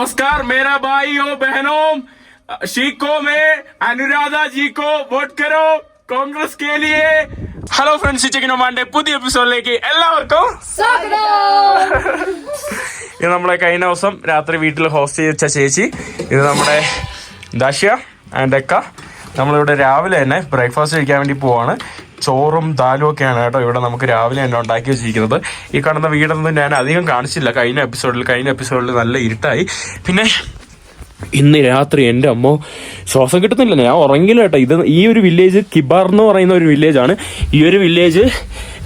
नमस्कार मेरा भाइयों बहनों शीखों में अनुराधा जी को वोट करो കോൺഗ്രസ് के लिए ഹലോ ഫ്രണ്ട്സ് ചിക്കനോമാന്റെ പുതിയ എപ്പിസോഡിലേക്ക് എല്ലാവർക്കും ഇത് നമ്മളെ കഴിഞ്ഞ ദിവസം രാത്രി വീട്ടിൽ ഹോസ്റ്റ് ചെയ്ത ചേച്ചി ഇത് നമ്മുടെ ദാഷ്യ ആൻഡ് എക്ക നമ്മളിവിടെ രാവിലെ തന്നെ ബ്രേക്ക്ഫാസ്റ്റ് കഴിക്കാൻ വേണ്ടി പോവാണ്. ചോറും ദാലും ഒക്കെയാണ് കേട്ടോ ഇവിടെ നമുക്ക് രാവിലെ തന്നെ ഉണ്ടാക്കി വെച്ചിരിക്കുന്നത്. ഈ കാണുന്ന വീടൊന്നും ഞാൻ അധികം കാണിച്ചില്ല. കഴിഞ്ഞ എപ്പിസോഡിൽ കഴിഞ്ഞ എപ്പിസോഡിൽ നല്ല ഇരുട്ടായി. പിന്നെ ഇന്ന് രാത്രി എന്റെ അമ്മ ശ്വാസം കിട്ടുന്നില്ല. ഞാൻ ഉറങ്ങില്ല കേട്ടോ. ഇത് ഈ ഒരു വില്ലേജ് കിബാർ എന്ന് പറയുന്ന ഒരു വില്ലേജ് ആണ്. ഈ ഒരു വില്ലേജ്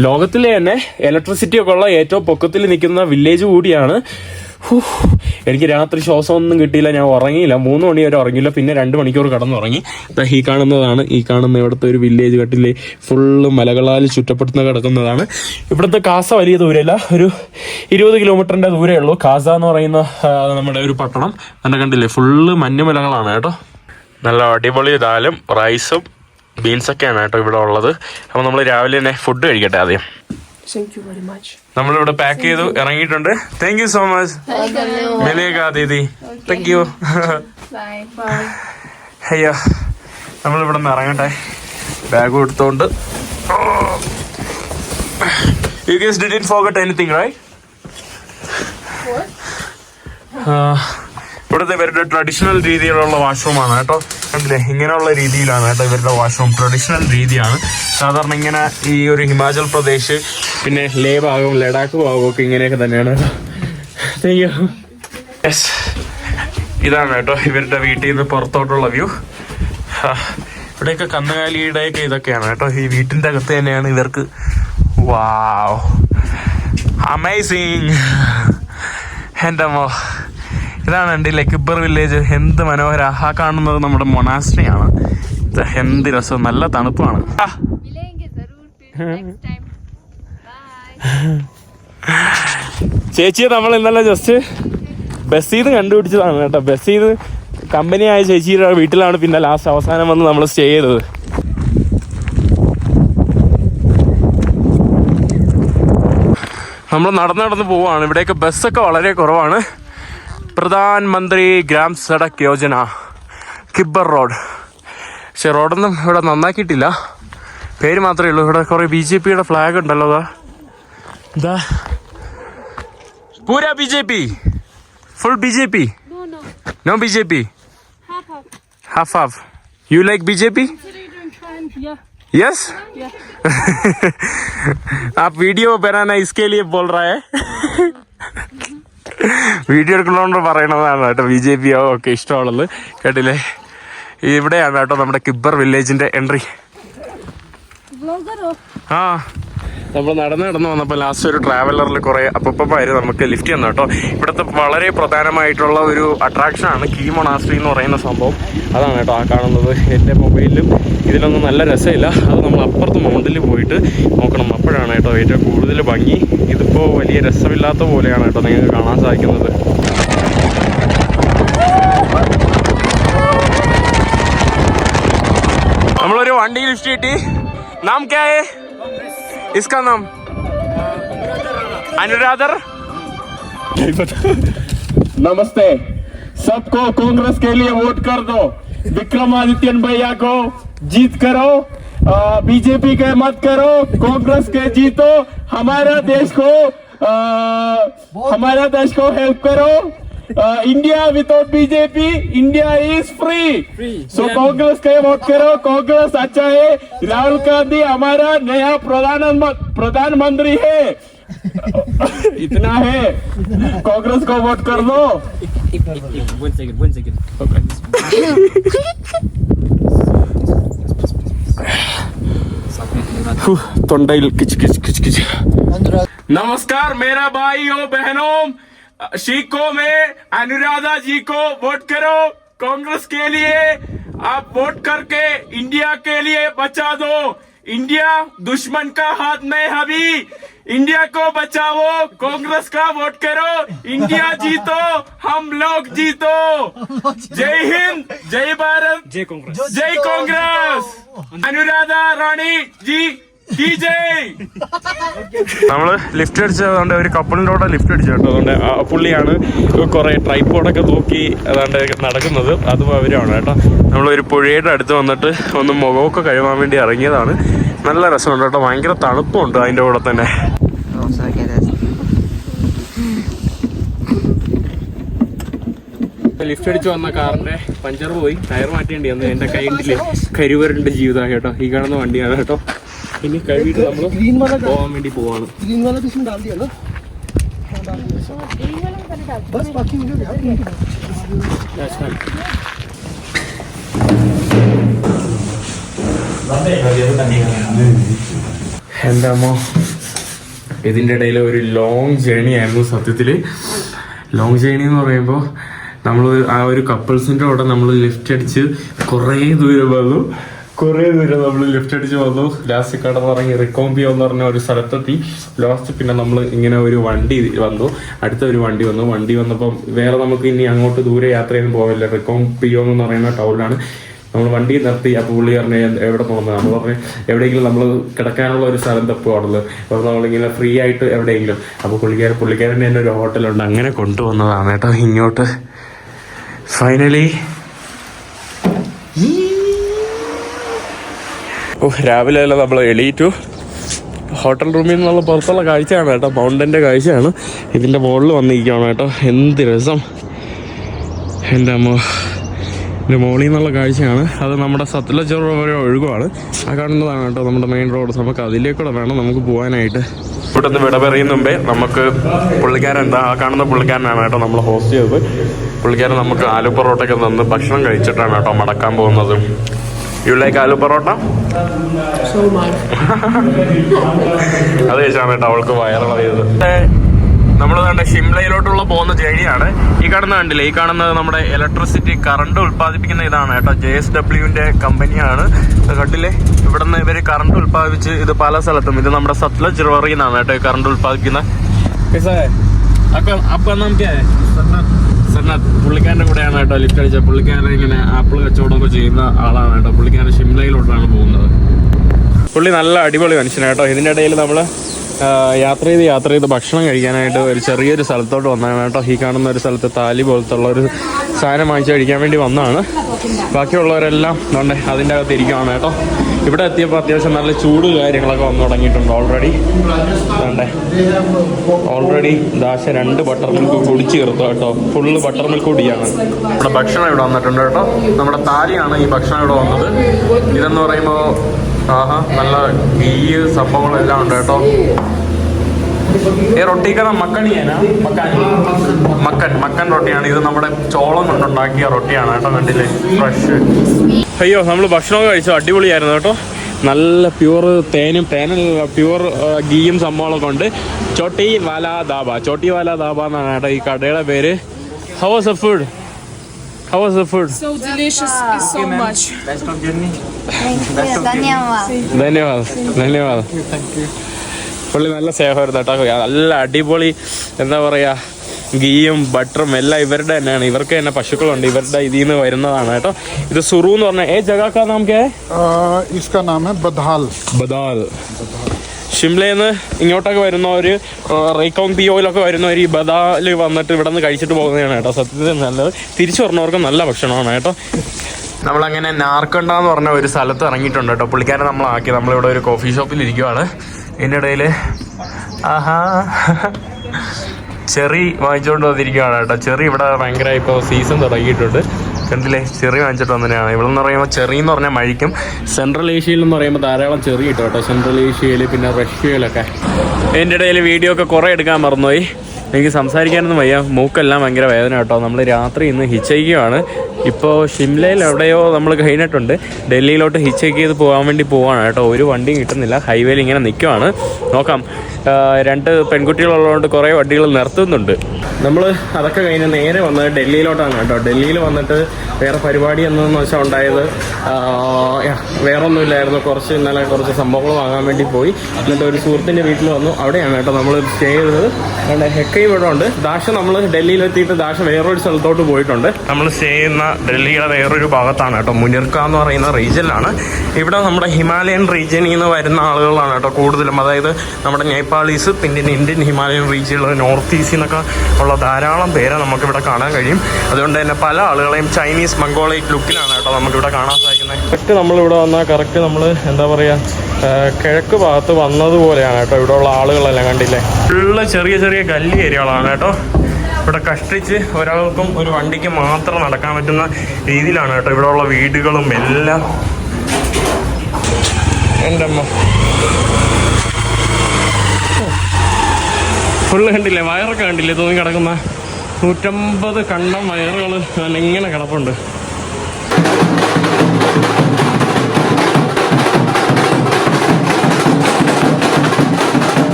ലോകത്തിലെ തന്നെ ഇലക്ട്രിസിറ്റി ഒക്കെ ഉള്ള ഏറ്റവും പൊക്കത്തിൽ നിൽക്കുന്ന വില്ലേജ് കൂടിയാണ്. എനിക്ക് രാത്രി ശ്വാസം ഒന്നും കിട്ടിയില്ല ഞാൻ ഉറങ്ങിയില്ല. മൂന്ന് മണി വരെ ഉറങ്ങിയില്ല പിന്നെ രണ്ട് മണിക്കൂർ കടന്നുറങ്ങി. ഈ കാണുന്നതാണ് ഈ കാണുന്ന ഇവിടുത്തെ ഒരു വില്ലേജ് കട്ടിലെ ഫുള്ള് മലകളാൽ ചുറ്റപ്പെടുന്ന കിടക്കുന്നതാണ്. ഇവിടുത്തെ കാസ വലിയ ദൂരമില്ല ഒരു ഇരുപത് കിലോമീറ്ററിന്റെ ദൂരമേ ഉള്ളൂ. കാസ എന്ന് പറയുന്ന നമ്മുടെ ഒരു പട്ടണം. എന്നെ കണ്ടില്ലേ ഫുള്ള് മഞ്ഞുമലകളാണ് കേട്ടോ. നല്ല അടിപൊളി ദാലും റൈസും ബീൻസൊക്കെയാണ് കേട്ടോ ഇവിടെ ഉള്ളത്. അപ്പോൾ നമ്മൾ രാവിലെ തന്നെ ഫുഡ് കഴിക്കട്ടെ ആദ്യം. Thank you very much. നമ്മളിവിടെ പാക്ക് ചെയ്തു ഇറങ്ങിയിട്ടുണ്ട്. Thank you so much Mileka Didi. Thank you അയ്യോ നമ്മളിവിടെ നിന്ന് ഇറങ്ങട്ടെ. Bag കൊടുത്തോണ്ട് you guess in forget anything right ഇവിടുത്തെ ഇവരുടെ ട്രഡീഷണൽ രീതിയിലുള്ള വാഷ്റൂമാണ് കേട്ടോ. കണ്ടില്ലേ? ഇങ്ങനെയുള്ള രീതിയിലാണ് കേട്ടോ ഇവരുടെ വാഷ്റൂം. ട്രഡീഷണൽ രീതിയാണ്. സാധാരണ ഇങ്ങനെ ഈ ഒരു ഹിമാചൽ പ്രദേശ് പിന്നെ ലേ ഭാഗവും ലഡാക്ക് ഭാഗവും ഒക്കെ ഇങ്ങനെയൊക്കെ തന്നെയാണ് യെസ് ഇതാണ് കേട്ടോ ഇവരുടെ വീട്ടിൽ നിന്ന് പുറത്തോട്ടുള്ള വ്യൂ. ഇവിടെയൊക്കെ കന്നുകാലിയുടെയൊക്കെ ഇതൊക്കെയാണ് കേട്ടോ. ഈ വീട്ടിന്റെ അകത്ത് തന്നെയാണ് ഇവർക്ക്. വാവ് അമേസിങ് എന്റെ അമ്മോ ഇതാണ് എന്റെ ലക്കിബർ വില്ലേജ്. എന്ത് മനോഹര. ആ കാണുന്നത് നമ്മുടെ മൊണാസ്ട്രിയാണ്. എന്ത് രസം. നല്ല തണുപ്പാണ്. ചേച്ചിയെ നമ്മൾ ഇന്നലെ ജസ്റ്റ് ബസ്സിൽ നിന്ന് കണ്ടുപിടിച്ചതാണ് കേട്ടോ. ബസ്സിൽ നിന്ന് കമ്പനിയായ ചേച്ചിയുടെ വീട്ടിലാണ് പിന്നെ ലാസ്റ്റ് അവസാനം വന്ന് നമ്മൾ സ്റ്റേ ചെയ്തത്. നമ്മൾ നടന്നു നടന്ന് പോവാണ്. ഇവിടെയൊക്കെ ബസ്സൊക്കെ വളരെ കുറവാണ്. പ്രധാൻ മന്ത്രി ഗ്രാം സഡക് യോജന കിബർ റോഡ് പക്ഷെ റോഡൊന്നും ഇവിടെ നന്നാക്കിയിട്ടില്ല പേര് മാത്രമേ ഉള്ളൂ ഇവിടെ കുറേ ബി ജെ പിയുടെ ഫ്ലാഗ് ഉണ്ടല്ലോ അതാ എന്താ पूरा BJP full BJP no no no BJP half half half half you like BJP या यस आप वीडियो बनाना इसके लिए बोल रहा है വീഡിയോ എടുക്കണോണ്ട് പറയണതാണ് കേട്ടോ. ബി ജെ പിയോ ഒക്കെ ഇഷ്ടമാണെന്ന്. കേട്ടില്ലേ? ഇവിടെയാണ് കേട്ടോ നമ്മുടെ കിബ്ബർ വില്ലേജിന്റെ എൻട്രി. ആ. നമ്മൾ നടന്ന് നടന്ന് വന്നപ്പോൾ ലാസ്റ്റ് ഒരു ട്രാവലറിൽ കുറേ അപ്പപ്പാര് നമുക്ക് ലിഫ്റ്റ് തന്നു കേട്ടോ. ഇവിടുത്തെ വളരെ പ്രധാനമായിട്ടുള്ള ഒരു അട്രാക്ഷനാണ് കീ മൊണാസ്ട്രി എന്ന് പറയുന്ന സംഭവം. അതാണ് കേട്ടോ ആ കാണുന്നത്. എന്റെ മൊബൈലിലും ഇതിലൊന്നും നല്ല രസമില്ല. അത് നമ്മൾ അപ്പുറത്ത് മൗണ്ടിൽ പോയിട്ട് നോക്കണം. അപ്പോഴാണ് കേട്ടോ ഏറ്റവും കൂടുതൽ ഭംഗി. ഇതിപ്പോൾ വലിയ രസമില്ലാത്ത പോലെയാണ് കേട്ടോ നിങ്ങൾക്ക് കാണാൻ സാധിക്കുന്നത്. നമ്മളൊരു വണ്ടി ലിഫ്റ്റ് കിട്ടി. നാം ഹേ? इसका नाम? अनुराधर। नमस्ते। सबको कांग्रेस के लिए वोट कर दो। विक्रमादित्य भैया को जीत करो। बीजेपी के मत करो। कांग्रेस के जीतो। हमारा देश को आ, हमारा देश को हेल्प करो। uh, India without BJP, India is free. free. So yeah. Congress का वोट करो कांग्रेस अच्छा है राहुल गांधी हमारा नया प्रधान प्रधानमंत्री है इतना है कांग्रेस को वोट कर दो तोंडाइल किच किच किच किच नमस्कार मेरा भाई हो बहनों शीखों में अनुराधा जी को वोट करो कांग्रेस के लिए। आप वोट करके इंडिया के लिए बचा दो। इंडिया दुश्मन का हाथ में अभी। इंडिया को बचाओ कांग्रेस का वोट करो। इंडिया जीतो हम लोग जीतो। जय हिंद जय भारत। जय Congress. जय कांग्रेस। अनुराधा रानी जी നമ്മൾ ലിഫ്റ്റ് അടിച്ചതുകൊണ്ട് ഒരു കപ്പിളിന്റെ കൂടെ ലിഫ്റ്റ് അടിച്ചു കേട്ടോ. അതുകൊണ്ട് ആ പുള്ളിയാണ് കുറെ ട്രൈപ്പോഡൊക്കെ തൂക്കി അതാണ്ട് നടക്കുന്നത്. അതും അവരാണ് കേട്ടോ. നമ്മളൊരു പുഴയുടെ അടുത്ത് വന്നിട്ട് ഒന്ന് മുഖമൊക്കെ കഴുകാൻ വേണ്ടി ഇറങ്ങിയതാണ്. നല്ല രസമുണ്ട് കേട്ടോ. ഭയങ്കര തണുപ്പുണ്ട് അതിന്റെ കൂടെ തന്നെ. ലിഫ്റ്റ് അടിച്ച് വന്ന കാറിന്റെ പഞ്ചർ പോയി. ടയർ മാറ്റേണ്ടി വന്നു എന്റെ കൈ കരുവരുടെ ജീവിതമാണ് കേട്ടോ. ഈ കാണുന്ന വണ്ടിയാണ് കേട്ടോ. പിന്നെ കഴിഞ്ഞിട്ട് നമ്മൾ പോകാൻ വേണ്ടി പോവാണ്. എന്താമോ ഇതിന്റെ ഇടയിൽ ഒരു ലോങ് ജേണി ആയിരുന്നു സത്യത്തിൽ. ലോങ് ജേണി എന്ന് പറയുമ്പോൾ നമ്മൾ ആ ഒരു കപ്പിൾസിന്റെ കൂടെ നമ്മൾ ലിഫ്റ്റ് അടിച്ച് കുറേ ദൂരം വന്നു. കുറേ ദൂരം നമ്മൾ ലിഫ്റ്റ് അടിച്ച് വന്നു. ലാസ്റ്റ് കടന്നിറങ്ങി റിക്കോംബിയോ എന്ന് പറഞ്ഞ ഒരു സ്ഥലത്തെത്തി. ലാസ്റ്റ് പിന്നെ നമ്മൾ ഇങ്ങനെ ഒരു വണ്ടി വന്നു. അടുത്ത ഒരു വണ്ടി വന്നു. വണ്ടി വന്നപ്പം വേറെ നമുക്ക് ഇനി അങ്ങോട്ട് ദൂരെ യാത്രയൊന്നും പോകില്ല റിക്കോംബിയോ എന്ന് പറയുന്ന ടൗണിലാണ് നമ്മൾ വണ്ടി നിർത്തി. അപ്പോൾ പുള്ളി പറഞ്ഞു എവിടെ പോകുന്നത് നമ്മൾ പറഞ്ഞു എവിടെയെങ്കിലും നമ്മൾ കിടക്കാനുള്ള ഒരു സ്ഥലം തപ്പുവാണല്ലോ അപ്പോൾ നമ്മളിങ്ങനെ ഫ്രീ ആയിട്ട് എവിടെയെങ്കിലും. അപ്പോൾ പുള്ളിക്കാരൻ പുള്ളിക്കാരന്റെ തന്നെ ഒരു ഹോട്ടലുണ്ട്. അങ്ങനെ കൊണ്ടുവന്നതാണ് കേട്ടോ ഇങ്ങോട്ട്. ഫൈനലി ഓ രാവിലെ അല്ല നമ്മൾ എളീറ്റു ഹോട്ടൽ റൂമിൽ നിന്നുള്ള പുറത്തുള്ള കാഴ്ചയാണ് കേട്ടോ. മൗണ്ടന്റെ കാഴ്ചയാണ്. ഇതിന്റെ മുകളിൽ വന്നിരിക്കുകയാണ് കേട്ടോ. എന്ത് രസം. എന്റെ അമ്മ. എന്റെ മുകളിൽ നിന്നുള്ള കാഴ്ചയാണ്. അത് നമ്മുടെ സത്ലജ് വരെ ഒഴുകുവാണ്. ആ കാണുന്നതാണ് കേട്ടോ നമ്മുടെ മെയിൻ റോഡ് നമുക്ക് അതിലേക്കൂടെ വേണം നമുക്ക് പോകാനായിട്ട് ഇവിടുന്ന് വിട പറയുന്ന മുമ്പേ നമുക്ക് പുള്ളിക്കാരൻ എന്താ ആ കാണുന്ന പുള്ളിക്കാരനാണ് കേട്ടോ നമ്മൾ ഹോസ്റ്റ് ചെയ്തത്. പുള്ളിക്കാരൻ നമുക്ക് ആലു പൊറോട്ടയൊക്കെ തന്ന് ഭക്ഷണം കഴിച്ചിട്ടാണ് കേട്ടോ മടക്കാൻ പോകുന്നത്. You like aloo parotta So much. അത് കഴിച്ചാണ് കേട്ടോ അവൾക്ക് വയറുള്ളത് നമ്മൾ കണ്ട ഷിംലയിലോട്ടുള്ള പോകുന്ന ജേണിയാണ്. ഈ കാണുന്ന കണ്ടില്ലേ ഈ കാണുന്നത് നമ്മുടെ ഇലക്ട്രിസിറ്റി കറണ്ട് ഉൽപ്പാദിപ്പിക്കുന്ന ഇതാണ് കേട്ടോ. ജെ എസ് ഡബ്ല്യുവിന്റെ കമ്പനിയാണ് കണ്ടില്ലേ? ഇവിടെ നിന്ന് ഇവർ കറണ്ട് ഉൽപ്പാദിപ്പിച്ച് ഇത് പല സ്ഥലത്തും ഇത് നമ്മുടെ സത്ലജ് റിവറിൽ നിന്നാണ് കേട്ടോ ഈ കറണ്ട് ഉൽപ്പാദിപ്പിക്കുന്ന. സന്നത്ത് പുള്ളിക്കാരന്റെ കൂടെയാണ് കേട്ടോ ലിഫ്റ്റ് അടിച്ചത്. പുള്ളിക്കാരൻ ഇങ്ങനെ ആപ്പിൾ കച്ചവടമൊക്കെ ചെയ്യുന്ന ആളാണ് കേട്ടോ. പുള്ളിക്കാരൻ ഷിംലയിലോട്ടാണ് പോകുന്നത്. പുള്ളി നല്ല അടിപൊളി മനുഷ്യനാണ് കേട്ടോ. ഇതിന്റെ ഇടയിൽ നമ്മൾ യാത്ര ചെയ്ത് യാത്ര ചെയ്ത് ഭക്ഷണം കഴിക്കാനായിട്ട് ഒരു ചെറിയൊരു സ്ഥലത്തോട്ട് വന്നതാണ് കേട്ടോ. ഈ കാണുന്ന ഒരു സ്ഥലത്ത് താലി പോലത്തുള്ള ഒരു സാധനം വാങ്ങിച്ച് കഴിക്കാൻ വേണ്ടി വന്നതാണ്. ബാക്കിയുള്ളവരെല്ലാം ഉണ്ട് അതിന്റെ അകത്ത് ഇരിക്കുകയാണ് കേട്ടോ. ഇവിടെ എത്തിയപ്പോൾ അത്യാവശ്യം നല്ല ചൂട് കാര്യങ്ങളൊക്കെ വന്നു തുടങ്ങിയിട്ടുണ്ട് ഓൾറെഡി വേണ്ടേ ഓൾറെഡി ദാശ രണ്ട് ബട്ടർ മിൽക്ക് കുടിച്ച് ചേർത്തു കേട്ടോ. ഫുള്ള് ബട്ടർ മിൽക്ക് കുടിയാണ്. നമ്മുടെ ഭക്ഷണം ഇവിടെ വന്നിട്ടുണ്ട് കേട്ടോ. നമ്മുടെ താലിയാണ് ഈ ഭക്ഷണം ഇവിടെ വന്നത്. ഇതെന്ന് പറയുമ്പോൾ ആഹാ നല്ല ഗീ സംഭവങ്ങളെല്ലാം ഉണ്ട് കേട്ടോ. ഈ റൊട്ടിക്ക് മക്കണിയാനാ? മക്കാനി. മക്കൻ മക്കൻ റൊട്ടിയാണ്. ഇത് നമ്മുടെ ചോളം കൊണ്ടുണ്ടാക്കിയ റൊട്ടിയാണ് കേട്ടോ കണ്ടില്ലേ? ഫ്രഷ് അയ്യോ നമ്മൾ ഭക്ഷണമൊക്കെ കഴിച്ചു. അടിപൊളിയായിരുന്നു കേട്ടോ. നല്ല പ്യുവർ തേനും തേനല്ല പ്യൂർ ഗീയും സംഭവങ്ങളൊക്കെ ഉണ്ട്. ചോട്ടി വാല ദാബ ചോട്ടി വാല ദാബ എന്നാണ് കേട്ടോ ഈ കടയുടെ പേര്. How was a food How was the food? So delicious, so okay, much. Best of journey. ധന്യവാദ് ധന്യവാദ്. പുള്ളി നല്ല സ്നേഹമായിരുന്നു കേട്ടോ. നല്ല അടിപൊളി എന്താ പറയുക ഗീയും ബട്ടറും എല്ലാം ഇവരുടെ തന്നെയാണ്. ഇവർക്ക് തന്നെ പശുക്കളുണ്ട്. ഇവരുടെ ഇതിൽ നിന്ന് വരുന്നതാണ് കേട്ടോ. ഇത് സുറു എന്ന് പറഞ്ഞ ഏ ജഗാക്കാ നമുക്ക്? ബദാൽ. ബദാൽ. ഷിംലയിൽ നിന്ന് ഇങ്ങോട്ടൊക്കെ വരുന്നവർ റേക്കോങ് പി ഓയിലൊക്കെ വരുന്നവർ ഈ ബദാൽ വന്നിട്ട് ഇവിടെ നിന്ന് കഴിച്ചിട്ട് പോകുന്നതാണ് കേട്ടോ. സത്യത്തിൽ നല്ലത്. തിരിച്ചു പറഞ്ഞവർക്ക് നല്ല ഭക്ഷണമാണ് കേട്ടോ. നമ്മളങ്ങനെ നാർക്കണ്ട എന്ന് പറഞ്ഞ ഒരു സ്ഥലത്ത് ഇറങ്ങിയിട്ടുണ്ട് കേട്ടോ. പുള്ളിക്കാരൻ നമ്മളാക്കി നമ്മളിവിടെ ഒരു കോഫി ഷോപ്പിൽ ഇരിക്കുവാണ്. ഇതിന്റെ ഇടയിൽ ആഹാ. ചെറി വാങ്ങിച്ചുകൊണ്ട് വന്നിരിക്കുകയാണ് കേട്ടോ. ചെറി ഇവിടെ ഭയങ്കര ഇപ്പോൾ സീസൺ തുടങ്ങിയിട്ടുണ്ട്. കണ്ടില്ലേ? ചെറി വാങ്ങിച്ചിട്ട് വന്നതാണ് ഇവിടെ എന്ന് പറയുമ്പോൾ ചെറി എന്ന് പറഞ്ഞാൽ മഴിക്കും. സെൻട്രൽ ഏഷ്യയിൽ എന്ന് പറയുമ്പോൾ ധാരാളം ചെറി കിട്ടും കേട്ടോ. സെൻട്രൽ ഏഷ്യയിൽ പിന്നെ റഷ്യയിലൊക്കെ. എന്റെ ഇടയിൽ വീഡിയോ ഒക്കെ കുറേ എടുക്കാൻ മറന്നുപോയി. എനിക്ക് സംസാരിക്കാനൊന്നും വയ്യ. മൂക്കെല്ലാം ഭയങ്കര വേദന കേട്ടോ. നമ്മൾ രാത്രി ഇന്ന് ഹിച്ചയ്ക്കുകയാണ് ഇപ്പോൾ ഷിംലയിൽ എവിടെയോ നമ്മൾ കഴിഞ്ഞിട്ടുണ്ട്. ഡൽഹിയിലോട്ട് ഹിച്ചയ്ക്ക് ചെയ്ത് പോകാൻ വേണ്ടി പോവാണ് കേട്ടോ. ഒരു വണ്ടിയും കിട്ടുന്നില്ല. ഹൈവേയിൽ ഇങ്ങനെ നിൽക്കുവാണ് നോക്കാം. രണ്ട് പെൺകുട്ടികളുള്ളതുകൊണ്ട് കുറേ വണ്ടികൾ നിർത്തുന്നുണ്ട്. നമ്മൾ അതൊക്കെ കഴിഞ്ഞ് നേരെ വന്നത് ഡൽഹിയിലോട്ടാണ് കേട്ടോ. ഡൽഹിയിൽ വന്നിട്ട് വേറെ പരിപാടി എന്തെന്ന് വെച്ചാൽ ഉണ്ടായത് വേറെ ഒന്നുമില്ലായിരുന്നു കുറച്ച് ഇന്നലെ കുറച്ച് സംഭവങ്ങൾ വാങ്ങാൻ വേണ്ടി പോയി. എന്നിട്ട് ഒരു സുഹൃത്തിന്റെ വീട്ടിൽ വന്നു. അവിടെയാണ് കേട്ടോ നമ്മൾ സ്റ്റേ ചെയ്തത്. അവിടെ ഹെക്കയും ഇവിടെ ഉണ്ട്. ദാഷ നമ്മൾ ഡൽഹിയിലെത്തിയിട്ട് ദാഷ വേറൊരു സ്ഥലത്തോട്ട് പോയിട്ടുണ്ട്. നമ്മൾ സ്റ്റേ ചെയ്യുന്ന ഡൽഹിയുടെ വേറൊരു ഭാഗത്താണ് കേട്ടോ. മുനിർക്ക എന്ന് പറയുന്ന റീജിയനിലാണ് ഇവിടെ നമ്മുടെ ഹിമാലയൻ റീജിയനിൽ നിന്ന് വരുന്ന ആളുകളാണ് കേട്ടോ കൂടുതലും. അതായത് നമ്മുടെ നേപ്പാളീസ് പിന്നെ ഇന്ത്യൻ ഹിമാലയൻ റീജിയനിൽ നോർത്ത് ഈസ്റ്റിൽ നിന്നൊക്കെ ഉള്ള ധാരാളം പേരെ നമുക്കിവിടെ കാണാൻ കഴിയും. അതുകൊണ്ട് തന്നെ പല ആളുകളെയും ചൈനീസ് മംഗോളൈറ്റ് ലുക്കിലാണ് കേട്ടോ നമുക്കിവിടെ കാണാൻ സാധിക്കുന്നത്. കറക്റ്റ് നമ്മളിവിടെ വന്നാൽ കറക്റ്റ് നമ്മൾ എന്താ പറയുക കിഴക്ക് ഭാഗത്ത് വന്നതുപോലെയാണ് കേട്ടോ ഇവിടെ ഉള്ള ആളുകളെല്ലാം കണ്ടില്ലേ? ഫുള്ള് ചെറിയ ചെറിയ കല്ലി ഏരിയകളാണ് കേട്ടോ. ഇവിടെ കഷ്ടിച്ച് ഒരാൾക്കും ഒരു വണ്ടിക്ക് മാത്രം നടക്കാൻ പറ്റുന്ന രീതിയിലാണ് കേട്ടോ ഇവിടെ ഉള്ള വീടുകളും എല്ലാം. എന്റെ അമ്മ ഫുള്ള് കണ്ടില്ലേ? വയറൊക്കെ കണ്ടില്ലേ? തോന്നി കിടക്കുന്ന? നൂറ്റമ്പത് കണ്ടം വയറുകൾ ഇങ്ങനെ കിടപ്പുണ്ട്.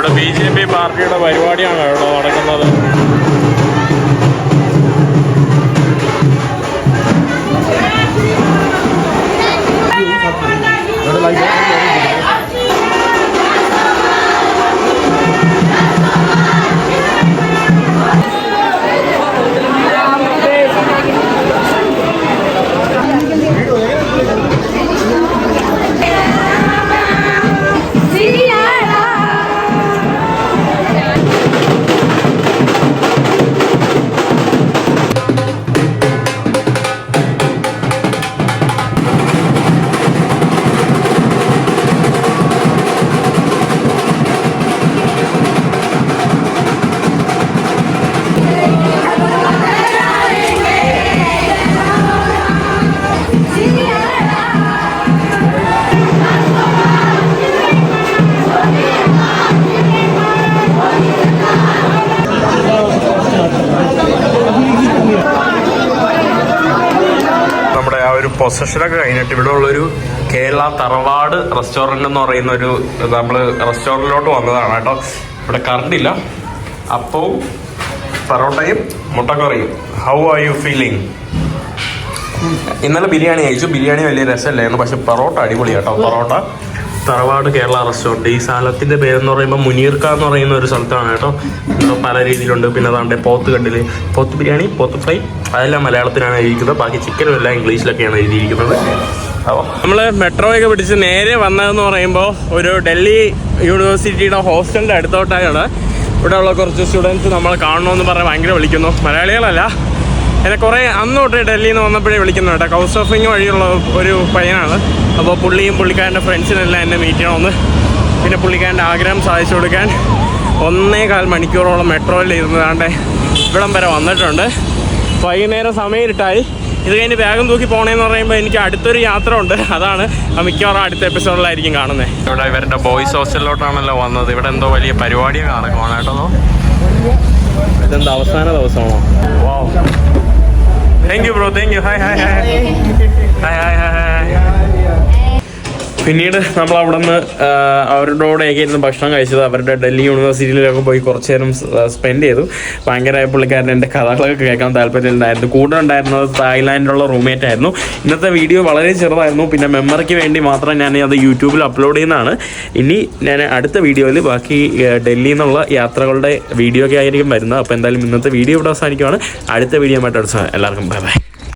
ഇവിടെ ബി ജെ പി പാർട്ടിയുടെ പരിപാടിയാണ് ഇവിടെ നടക്കുന്നത്. പൊസഷനൊക്കെ കഴിഞ്ഞിട്ട് ഇവിടെ ഉള്ളൊരു കേരള തറവാട് റെസ്റ്റോറന്റ് എന്ന് പറയുന്ന ഒരു നമ്മൾ റെസ്റ്റോറന്റിലോട്ട് വന്നതാണ് കേട്ടോ. ഇവിടെ കറണ്ട് ഇല്ല. അപ്പവും പൊറോട്ടയും മുട്ടക്കറിയും. ഹൗ ആർ യു ഫീലിംഗ് ഇന്നലെ ബിരിയാണി കഴിച്ചു. ബിരിയാണി വലിയ രസമല്ലായിരുന്നു. പക്ഷെ പൊറോട്ട അടിപൊളി കേട്ടോ. പൊറോട്ട തറവാട് കേരള റെസ്റ്റോറന്റ്. ഈ സ്ഥലത്തിന്റെ പേരെന്ന് പറയുമ്പോൾ മുനീർക്ക എന്ന് പറയുന്ന ഒരു സ്ഥലത്താണ് കേട്ടോ. ഇപ്പോൾ പല രീതിയിലുണ്ട്. പിന്നെ അതാണ്ട് പോത്ത് കണ്ടിൽ പോത്ത് ബിരിയാണി പോത്ത് ഫ്രൈ. അതെല്ലാം മലയാളത്തിലാണ് എഴുതിയിരിക്കുന്നത്. ബാക്കി ചിക്കനും എല്ലാം ഇംഗ്ലീഷിലൊക്കെയാണ് എഴുതിയിരിക്കുന്നത്. അപ്പോൾ നമ്മൾ മെട്രോയൊക്കെ പിടിച്ച് നേരെ വന്നതെന്ന് പറയുമ്പോൾ ഒരു ഡൽഹി യൂണിവേഴ്സിറ്റിയുടെ ഹോസ്റ്റലിന്റെ അടുത്തോട്ടാണ് ഇവിടെയുള്ള കുറച്ച് സ്റ്റുഡൻസ് നമ്മൾ കാണണമെന്ന് പറഞ്ഞ് ഭയങ്കര വിളിക്കുന്നു. മലയാളികളല്ല. എന്നെ കുറേ അന്ന് തൊട്ടേ ഡൽഹിയിൽ നിന്ന് വന്നപ്പോഴേ വിളിക്കുന്നു കേട്ടോ. കൗസ് ഓഫിങ് വഴിയുള്ള ഒരു പയ്യനാണ്. അപ്പോൾ പുള്ളിയും പുള്ളിക്കാരന്റെ ഫ്രണ്ട്സിനെല്ലാം എന്നെ മീറ്റ് ചെയ്യണമെന്ന്. പിന്നെ പുള്ളിക്കാരന്റെ ആഗ്രഹം സാധിച്ചു കൊടുക്കാൻ ഒന്നേകാൽ മണിക്കൂറോളം മെട്രോയിൽ ഇരുന്നതാണ്ട് ഇവിടം വരെ വന്നിട്ടുണ്ട്. വൈകുന്നേരം സമയം ഇട്ടായി ഇത് കഴിഞ്ഞ് വേഗം തൂക്കി പോണേന്ന് പറയുമ്പോൾ എനിക്ക് അടുത്തൊരു യാത്ര ഉണ്ട് അതാണ് മിക്കവാറും അടുത്ത എപ്പിസോഡിലായിരിക്കും കാണുന്നത് ഇവിടെ ഇവരുടെ ബോയ്സ് ഹോസ്റ്റലിലോട്ടാണല്ലോ വന്നത്. ഇവിടെ എന്തോ വലിയ പരിപാടിയൊക്കെ നടക്കുവാണ് കേട്ടോ ഇതെന്താ അവസാന ദിവസമാണോ? Thank you bro thank you hi hi hi hi hi hi പിന്നീട് നമ്മൾ അവിടെ നിന്ന് ഒക്കെ ഇരുന്ന് ഭക്ഷണം കഴിച്ചത്. അവരുടെ ഡൽഹി യൂണിവേഴ്സിറ്റിയിലൊക്കെ പോയി കുറച്ച് നേരം സ്പെൻഡ് ചെയ്തു. ഭയങ്കര പുള്ളിക്കാരൻ എന്റെ കഥകളൊക്കെ കേൾക്കാൻ താല്പര്യമുണ്ടായിരുന്നു. കൂടെ ഉണ്ടായിരുന്നത് തായ്ലാൻഡിലുള്ള റൂംമേറ്റ് ആയിരുന്നു. ഇന്നത്തെ വീഡിയോ വളരെ ചെറുതായിരുന്നു. പിന്നെ മെമ്മറിക്ക് വേണ്ടി മാത്രം ഞാൻ അത് യൂട്യൂബിൽ അപ്ലോഡ് ചെയ്യുന്നതാണ്. ഇനി ഞാൻ അടുത്ത വീഡിയോയിൽ ബാക്കി ഡൽഹിയിൽ നിന്നുള്ള യാത്രകളുടെ വീഡിയോ ഒക്കെ ആയിരിക്കും വരുന്നത്. അപ്പോൾ എന്തായാലും ഇന്നത്തെ വീഡിയോ ഇവിടെ അവസാനിക്കുവാണ്. അടുത്ത വീഡിയോ ആയിട്ട് അടുത്ത എല്ലാവർക്കും ബൈ ബൈ